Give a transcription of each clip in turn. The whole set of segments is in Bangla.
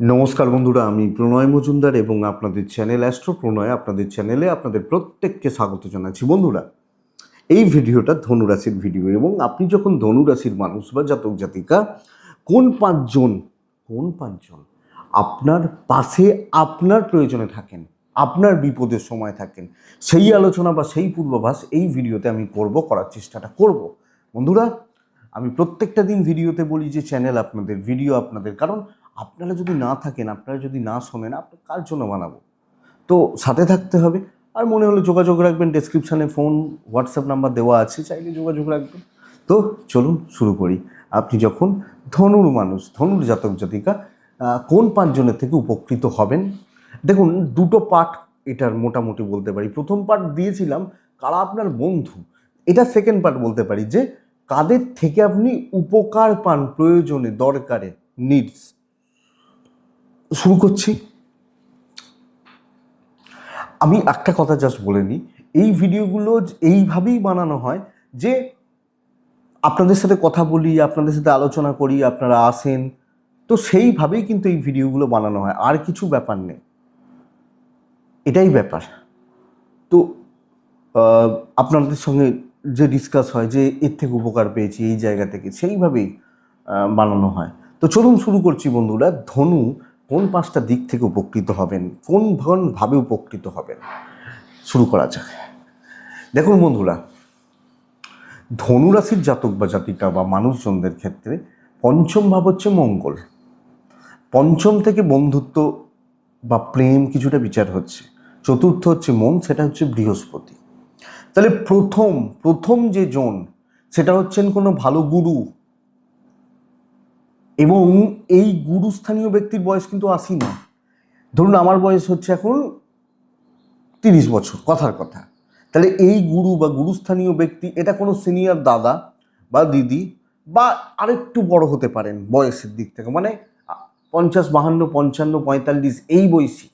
নমস্কার বন্ধুরা, আমি প্রণয় মজুমদার এবং আপনাদের চ্যানেল অ্যাস্ট্রো প্রণয়, আপনাদের চ্যানেলে আপনাদের প্রত্যেককে স্বাগত জানাচ্ছি। বন্ধুরা, এই ভিডিওটা ধনুরাশির ভিডিও এবং আপনি যখন ধনুরাশির মানুষ বা জাতক জাতিকা, কোন পাঁচজন কোন পাঁচজন আপনার পাশে আপনার প্রয়োজনে থাকেন, আপনার বিপদের সময় থাকেন, সেই আলোচনা বা সেই পূর্বাভাস এই ভিডিওতে আমি করব, করার চেষ্টাটা করব। বন্ধুরা, আমি প্রত্যেকটা দিন ভিডিওতে বলি যে চ্যানেল আপনাদের, ভিডিও আপনাদের, কারণ আপনারা যদি না থাকেন, আপনারা যদি না শোনেন আপনার কার জন্য বানাবো? তো সাথে থাকতে হবে। আর মনে হলে যোগাযোগ রাখবেন ডেসক্রিপশানে ফোন হোয়াটসঅ্যাপ নাম্বার দেওয়া আছে, চাইলে যোগাযোগ রাখবেন। তো চলুন শুরু করি। আপনি যখন ধনুর মানুষ, ধনুর জাতক জাতিকা কোন পাঁচজনের থেকে উপকৃত হবেন? দেখুন, দুটো পার্ট এটার মোটামুটি বলতে পারি। প্রথম পার্ট দিয়েছিলাম, কারা আপনার বন্ধু? এটা সেকেন্ড পার্ট বলতে পারি যে, কাদের থেকে আপনি উপকার পান প্রয়োজনে, দরকারে নিডস শুরু করছি। আমি একটা কথা জাস্ট বলে নিই। এই ভিডিওগুলো এইভাবেই বানানো হয় যে আপনাদের সাথে কথা বলি, আপনাদের সাথে আলোচনা করি, আপনারা আসেন, তো সেইভাবেই কিন্তু এই ভিডিওগুলো বানানো হয়। আর কিছু ব্যাপার নেই। এটাই ব্যাপার। তো আপনাদের সঙ্গে যে ডিসকাস হয়, যে এর থেকে উপকার পেয়েছি, এই জায়গা থেকে, সেইভাবেই বানানো হয়। তো চলুন শুরু করছি বন্ধুরা। ধনু কোন পাঁচটা দিক থেকে উপকৃত হবেন? কোন ভাবে উপকৃত হবেন? শুরু করা যাক। দেখুন বন্ধুরা, ধনুরাশির জাতক বা জাতিকা বা মানুষজনদের ক্ষেত্রে পঞ্চম ভাব হচ্ছে মঙ্গল। পঞ্চম থেকে বন্ধুত্ব বা প্রেম কিছুটা বিচার হচ্ছে। চতুর্থ হচ্ছে মন, সেটা হচ্ছে বৃহস্পতি। তাহলে প্রথম প্রথম যে জোন, সেটা হচ্ছেন কোনো ভালো গুরু এবং এই গুরুস্থানীয় ব্যক্তির বয়স কিন্তু আশি না ধরুন আমার বয়স হচ্ছে এখন তিরিশ বছর, কথার কথা। তাহলে এই গুরু বা গুরুস্থানীয় ব্যক্তি, এটা কোনো সিনিয়র দাদা বা দিদি বা আরেকটু বড় হতে পারেন বয়সের দিক থেকে। মানে পঞ্চাশ, বাহান্ন, পঞ্চান্ন, পঁয়তাল্লিশ এই বয়সী।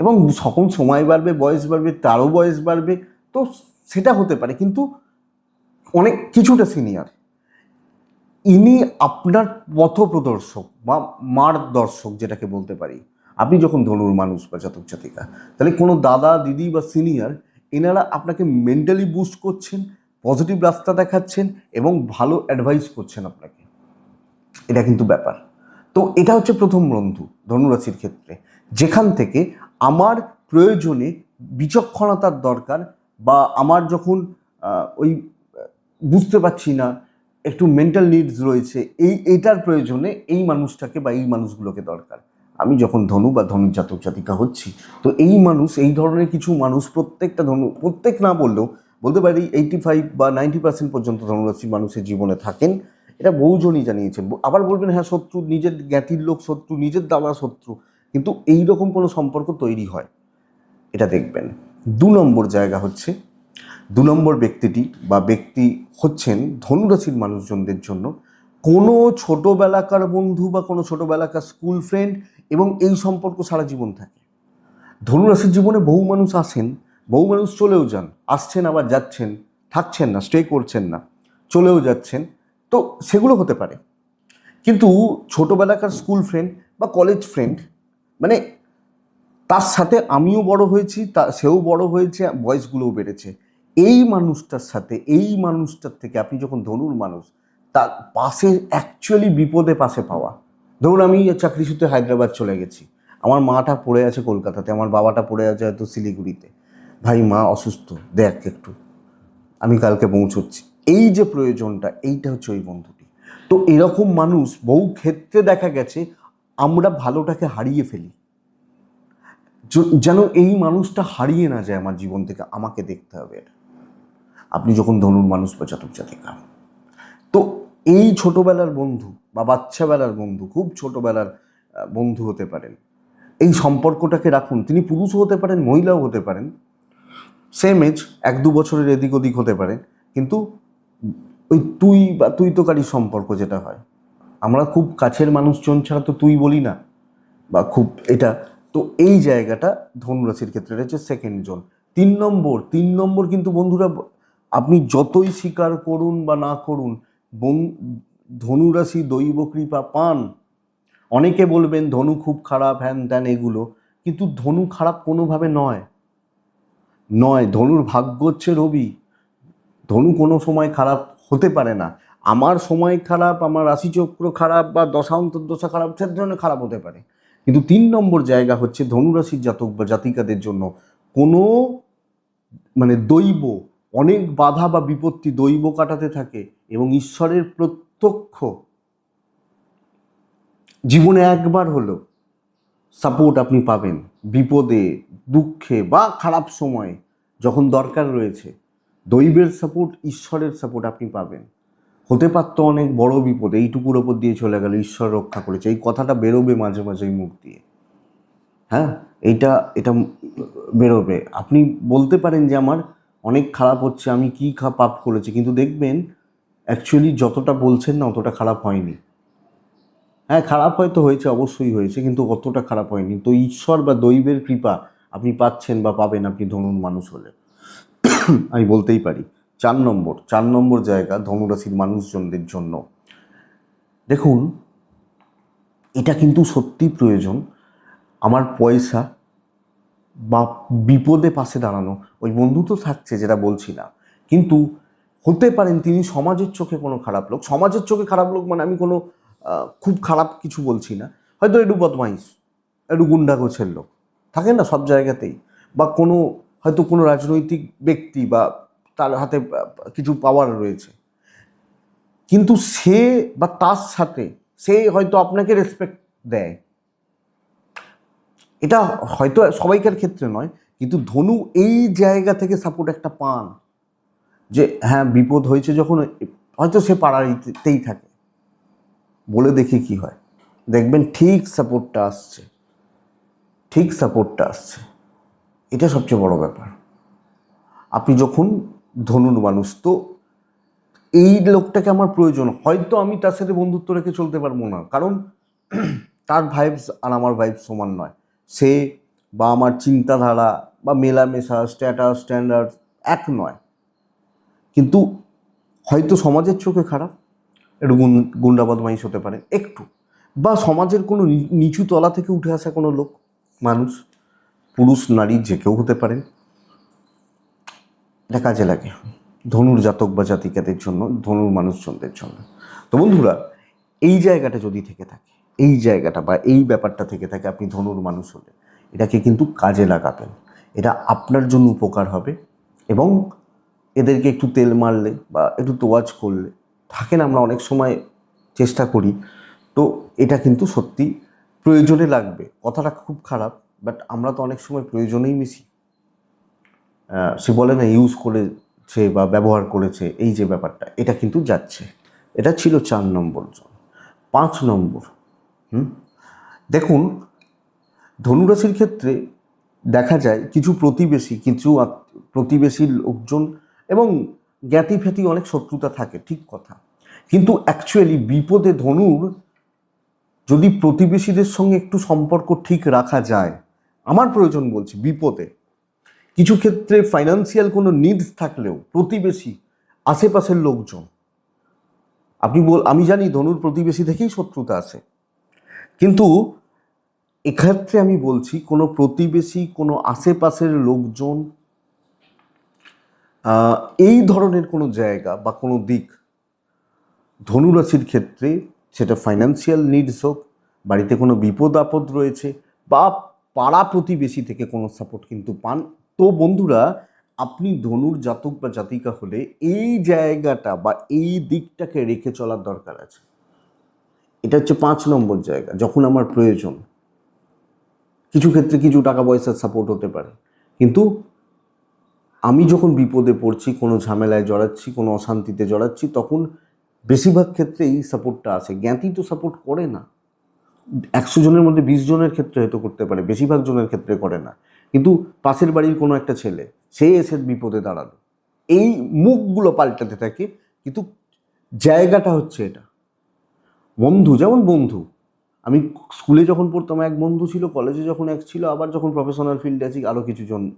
এবং সকল সময় বাড়বে, বয়স বাড়বে, তারও বয়স বাড়বে, তো সেটা হতে পারে। কিন্তু অনেক, কিছুটা সিনিয়র ইনি আপনার পথপ্রদর্শক বা মার্গদর্শক যেটাকে বলতে পারি। আপনি যখন ধনুর মানুষ বা জাতক জাতিকা, তাহলে কোনো দাদা, দিদি বা সিনিয়র এনারা আপনাকে মেন্টালি বুস্ট করছেন পজিটিভ রাস্তা দেখাচ্ছেন এবং ভালো অ্যাডভাইস করছেন আপনাকে। এটা কিন্তু ব্যাপার। তো এটা হচ্ছে প্রথম বন্ধু ধনুরাশির ক্ষেত্রে। যেখান থেকে আমার প্রয়োজনে বিচক্ষণতার দরকার বা আমার যখন ওই বুঝতে পারছি না একটু মেন্টাল নিডস রয়েছে, এই, এইটার প্রয়োজনে এই মানুষটাকে বা এই মানুষগুলোকে দরকার। আমি যখন ধনু বা ধনু জাতক জাতিকা হচ্ছি, তো এই মানুষ, এই ধরনের কিছু মানুষ প্রত্যেকটা ধনু, প্রত্যেক না বললেও বলতে পারি এইটি ফাইভ বা নাইনটি পার্সেন্ট পর্যন্ত ধনুরাশি মানুষের জীবনে থাকেন। এটা বহুজনই জানিয়েছেন। আবার বলবেন হ্যাঁ শত্রু, নিজের জ্ঞাতির লোক শত্রু, নিজের দাদা শত্রু, কিন্তু এই রকম কোনো সম্পর্ক তৈরি হয়। এটা দেখবেন। দু নম্বর জায়গা হচ্ছে দু নম্বর ব্যক্তিটি বা ব্যক্তি হচ্ছেন ধনুরাশির মানুষজনদের জন্য কোনো ছোটোবেলাকার বন্ধু বা কোনো ছোটোবেলাকার স্কুল ফ্রেন্ড এবং এই সম্পর্ক সারা জীবন থাকে। ধনুরাশির জীবনে বহু মানুষ আসেন, বহু মানুষ চলেও যান, আসছেন আবার যাচ্ছেন, থাকছেন না স্টে করছেন না, চলেও যাচ্ছেন, তো সেগুলো হতে পারে। কিন্তু ছোটোবেলাকার স্কুল ফ্রেন্ড বা কলেজ ফ্রেন্ড মানে তার সাথে আমিও বড় হয়েছি, তা সেও বড় হয়েছে, বয়সগুলোও বেড়েছে। এই মানুষটার সাথে, এই মানুষটার থেকে আপনি যখন ধনুর মানুষ, তার পাশে অ্যাকচুয়ালি বিপদে পাশে পাওয়া। ধরুন আমি চাকরি সূত্রে হায়দ্রাবাদ চলে গেছি। আমার মাটা পড়ে আছে কলকাতাতে, আমার বাবাটা পড়ে আছে হয়তো শিলিগুড়িতে। ভাই, মা অসুস্থ, দেখ একটু। আমি কালকে পৌঁছচ্ছি। এই যে প্রয়োজনটা, এইটা হচ্ছে ওই বন্ধুটি। তো এরকম মানুষ বহু ক্ষেত্রে দেখা গেছে, আমরা ভালোটাকে হারিয়ে ফেলি। যেন এই মানুষটা হারিয়ে না যায় আমার জীবন থেকে, আমাকে দেখতে হবে এটা। আপনি যখন ধনুর মানুষ বা জাতক জাতিকা। তো এই ছোটবেলার বন্ধু বা বাচ্চাবেলার বন্ধু, খুব ছোটবেলার বন্ধু হতে পারেন। এই সম্পর্কটাকে রাখুন। তিনি পুরুষও হতে পারেন, মহিলাও হতে পারেন। সেম এজ এক দু বছরের এদিক ওদিক হতে পারে। কিন্তু ওই তুই বা তুই তোকারি সম্পর্ক যেটা হয়। আমরা খুব কাছের মানুষজন ছাড়া তো তুই বলি না। বা খুব এটা, তো এই জায়গাটা ধনুরাশির ক্ষেত্রে রয়েছে সেকেন্ড জোন তিন নম্বর তিন নম্বর কিন্তু বন্ধুরা আপনি যতই স্বীকার করুন বা না করুন ধনুরাশি দৈব কৃপা পান। অনেকে বলবেন ধনু খুব খারাপ, হ্যান ত্যান এগুলো, কিন্তু ধনু খারাপ কোনোভাবে নয়। নয়, ধনুর ভাগ্য হচ্ছে রবি। ধনু কোনো সময় খারাপ হতে পারে না। আমার সময় খারাপ, আমার রাশিচক্র খারাপ বা দশা খারাপ, সে ধরনের খারাপ হতে পারে। কিন্তু তিন নম্বর জায়গা হচ্ছে ধনুরাশির জাতক বা জাতিকাদের জন্য কোনো মানে দৈব অনেক বাধা বা বিপত্তি দৈব কাটাতে থাকে এবং ঈশ্বরের প্রত্যক্ষ জীবনে একবার হলো সাপোর্ট আপনি পাবেন। বিপদে, দুঃখে বা খারাপ সময়ে যখন দরকার রয়েছে, দৈবের সাপোর্ট ঈশ্বরের সাপোর্ট আপনি পাবেন। হতে পারতো অনেক বড় বিপদ, এইটুকুর ওপর দিয়ে চলে গেল, ঈশ্বর রক্ষা করেছে। এই কথাটা বেরোবে মাঝে মাঝে মুখ দিয়ে। হ্যাঁ? এইটা, এটা বেরোবে। আপনি বলতে পারেন যে আমার অনেক খারাপ হচ্ছে, আমি কি পাপ করেছি। কিন্তু দেখবেন অ্যাকচুয়ালি যতটা বলছেন না, অতটা খারাপ হয়নি। হ্যাঁ খারাপ হয়তো হয়েছে, অবশ্যই হয়েছে, কিন্তু অতটা খারাপ হয়নি। তো ঈশ্বর বা দৈবের কৃপা আপনি পাচ্ছেন বা পাবেন আপনি ধনুর মানুষ হলে। আমি বলতেই পারি, চার নম্বর চার নম্বর জায়গা ধনুরাশির মানুষজনদের জন্য। দেখুন, এটা কিন্তু সত্যি প্রয়োজন। আমার পয়সা বা বিপদে পাশে দাঁড়ানো, ওই বন্ধু তো থাকছে যেটা বলছি না। কিন্তু হতে পারেন তিনি সমাজের চোখে কোনো খারাপ লোক, সমাজের চোখে খারাপ লোক মানে আমি কোনো খুব খারাপ কিছু বলছি না। হয়তো একটু বদমাইশ একটু গুন্ডা গোছের লোক থাকে না সব জায়গাতেই। বা কোনো, হয়তো কোনো রাজনৈতিক ব্যক্তি বা তার হাতে কিছু পাওয়ার রয়েছে। কিন্তু সে বা তার সাথে, সে হয়তো আপনাকে রেসপেক্ট দেয়। এটা হয়তো সবাইকার ক্ষেত্রে নয়, কিন্তু ধনু এই জায়গা থেকে সাপোর্ট একটা পান। যে হ্যাঁ বিপদ হয়েছে যখন, হয়তো সে পাড়াতেই থাকে। বলে দেখি কি হয়। দেখবেন ঠিক সাপোর্টটা আসছে। ঠিক সাপোর্টটা আসছে। এটা সবচেয়ে বড় ব্যাপার। আপনি যখন ধনুর মানুষ, তো এই লোকটাকে আমার প্রয়োজন। হয়তো আমি তার সাথে বন্ধুত্ব রেখে চলতে পারব না। কারণ তার ভাইবস আর আমার ভাইবস সমান নয়। সে বা আমার চিন্তাধারা বা মেলামেশা স্ট্যাটাস স্ট্যান্ডার্ড এক নয়। কিন্তু হয়তো সমাজের চোখে খারাপ, একটু গুন- গুন্ডা বদমাইশ হতে পারে, একটু। বা সমাজের কোনো নিচু তলা থেকে উঠে আসা কোনো লোক, মানুষ, পুরুষ, নারী, যে কেউ হতে পারেন এটা কাজে লাগে। ধনুর জাতক বা জাতিকাদের জন্য, ধনুর মানুষজনদের জন্য। তো বন্ধুরা, এই জায়গাটা যদি থেকে থাকে এই জায়গাটা বা এই ব্যাপারটা থেকে থাকে আপনি ধনুর মানুষ হলে। এটাকে কিন্তু কাজে লাগাবেন। এটা আপনার জন্য উপকার হবে এবং এদেরকে একটু তেল মারলে বা একটু তোয়াজ করলে থাকে না আমরা অনেক সময় চেষ্টা করি, তো এটা কিন্তু সত্যি প্রয়োজনে লাগবে। কথাটা খুব খারাপ বাট আমরা তো অনেক সময় প্রয়োজনেই মিশি। সে বলে না ইউজ করেছে বা ব্যবহার করেছে, এই যে ব্যাপারটা, এটা কিন্তু যাচ্ছে। এটা ছিল চার নম্বর জন। পাঁচ নম্বর। দেখুন, ধনুরাশির ক্ষেত্রে দেখা যায় কিছু প্রতিবেশী, কিছু আত- প্রতিবেশী লোকজন এবং জ্ঞাতি ফ্যাতি অনেক শত্রুতা থাকে, ঠিক কথা। কিন্তু অ্যাকচুয়ালি বিপদে ধনুর যদি প্রতিবেশীদের সঙ্গে একটু সম্পর্ক ঠিক রাখা যায়, আমার প্রয়োজন বলছি বিপদে। কিছু ক্ষেত্রে ফাইন্যান্সিয়াল কোনো নিডস থাকলেও প্রতিবেশী, আশেপাশের লোকজন। আপনি বল, আমি জানি ধনুর প্রতিবেশী থেকেই শত্রুতা আছে কিন্তু এক্ষেত্রে আমি বলছি, কোনো প্রতিবেশী, কোনো আশেপাশের লোকজন এই ধরনের কোনো জায়গা বা কোনো দিক ধনুরাশির ক্ষেত্রে সেটা ফাইন্যান্সিয়াল নিডস হোক, বাড়িতে কোনো বিপদ আপদ রয়েছে বা পাড়া প্রতিবেশী থেকে কোনো সাপোর্ট কিন্তু পান, তো বন্ধুরা আপনি ধনুর জাতক বা জাতিকা হলে এই জায়গাটা বা এই দিকটাকে রেখে চলার দরকার আছে। এটা হচ্ছে পাঁচ নম্বর জায়গা, যখন আমার প্রয়োজন। কিছু ক্ষেত্রে কিছু টাকা পয়সার সাপোর্ট হতে পারে। কিন্তু আমি যখন বিপদে পড়ছি, কোনো ঝামেলায় জড়াচ্ছি, কোনো অশান্তিতে জড়াচ্ছি, তখন বেশিরভাগ ক্ষেত্রে এই সাপোর্টটা আসে। জ্ঞাতি তো সাপোর্ট করে না। একশো জনের মধ্যে বিশ জনের ক্ষেত্রে হয়তো করতে পারে, বেশিরভাগ জনের ক্ষেত্রে করে না। কিন্তু পাশের বাড়ির কোনো একটা ছেলে, সে এসে বিপদে দাঁড়াল। এই মুখগুলো পাল্টাতে থাকে, কিন্তু জায়গাটা হচ্ছে এটা। বন্ধু, যেমন বন্ধু। আমি স্কুলে যখন পড়তাম, এক বন্ধু ছিল, কলেজে যখন এক ছিল, আবার যখন প্রফেশনাল ফিল্ডে আছি আরও কিছুজন,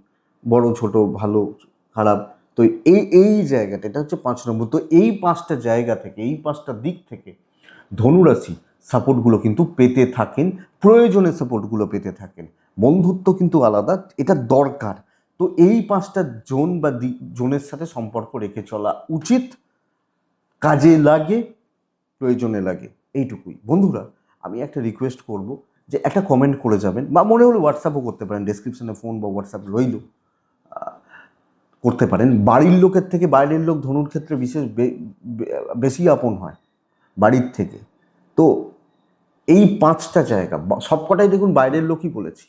বড়, ছোট, ভালো, খারাপ। তো এই এই জায়গাটা, এটা হচ্ছে পাঁচ নম্বর। তো এই পাঁচটা জায়গা থেকে, এই পাঁচটা দিক থেকে ধনুরাশি সাপোর্টগুলো কিন্তু পেতে থাকেন প্রয়োজনে সাপোর্টগুলো পেতে থাকেন। বন্ধুত্ব কিন্তু আলাদা, এটা দরকার। তো এই পাঁচটা জোন বা জোনের সাথে সম্পর্ক রেখে চলা উচিত। কাজে লাগে, প্রয়োজনে লাগে। এইটুকুই। বন্ধুরা, আমি একটা রিকোয়েস্ট করব যে একটা কমেন্ট করে যাবেন, বা মনে হলে হোয়াটসঅ্যাপও করতে পারেন ডেসক্রিপশনে ফোন বা হোয়াটসঅ্যাপ রইল করতে পারেন। বাড়ির লোকের থেকে বাইরের লোক ধনুর ক্ষেত্রে বিশেষ বেশি আপন হয় বাড়ির থেকে। তো এই পাঁচটা জায়গা সবকটাই দেখুন বাইরের লোকই বলেছি,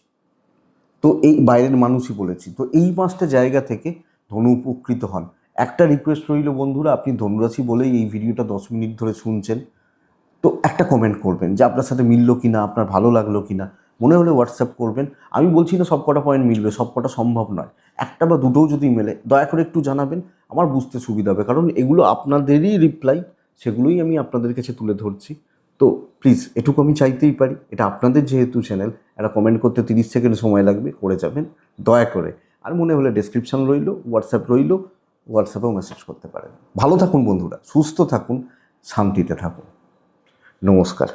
তো এই বাইরের মানুষই বলেছি, তো এই পাঁচটা জায়গা থেকে ধনু উপকৃত হন। একটা রিকোয়েস্ট রইল বন্ধুরা, আপনি ধনুরাশি বলেই এই ভিডিওটা দশ মিনিট ধরে শুনছেন। তো একটা কমেন্ট করবেন যে আপনার সাথে মিললো কি না আপনার ভালো লাগল কি না মনে হলে হোয়াটসঅ্যাপ করবেন। আমি বলছি না সব কটা পয়েন্ট মিলবে, সব কটা সম্ভব নয়। একটা বা দুটোও যদি মেলে, দয়া করে একটু জানাবেন। আমার বুঝতে সুবিধা হবে, কারণ এগুলো আপনাদেরই রিপ্লাই সেগুলোই আমি আপনাদের কাছে তুলে ধরছি। তো প্লিজ এটুকু আমি চাইতেই পারি। এটা আপনাদের যেহেতু চ্যানেল একটা কমেন্ট করতে তিরিশ সেকেন্ড সময় লাগবে, করে যাবেন। দয়া করে। আর মনে হলে ডেসক্রিপশন রইল হোয়াটসঅ্যাপ রইল হোয়াটসঅ্যাপেও মেসেজ করতে পারেন। ভালো থাকুন বন্ধুরা, সুস্থ থাকুন, শান্তিতে থাকুন। নমস্কার।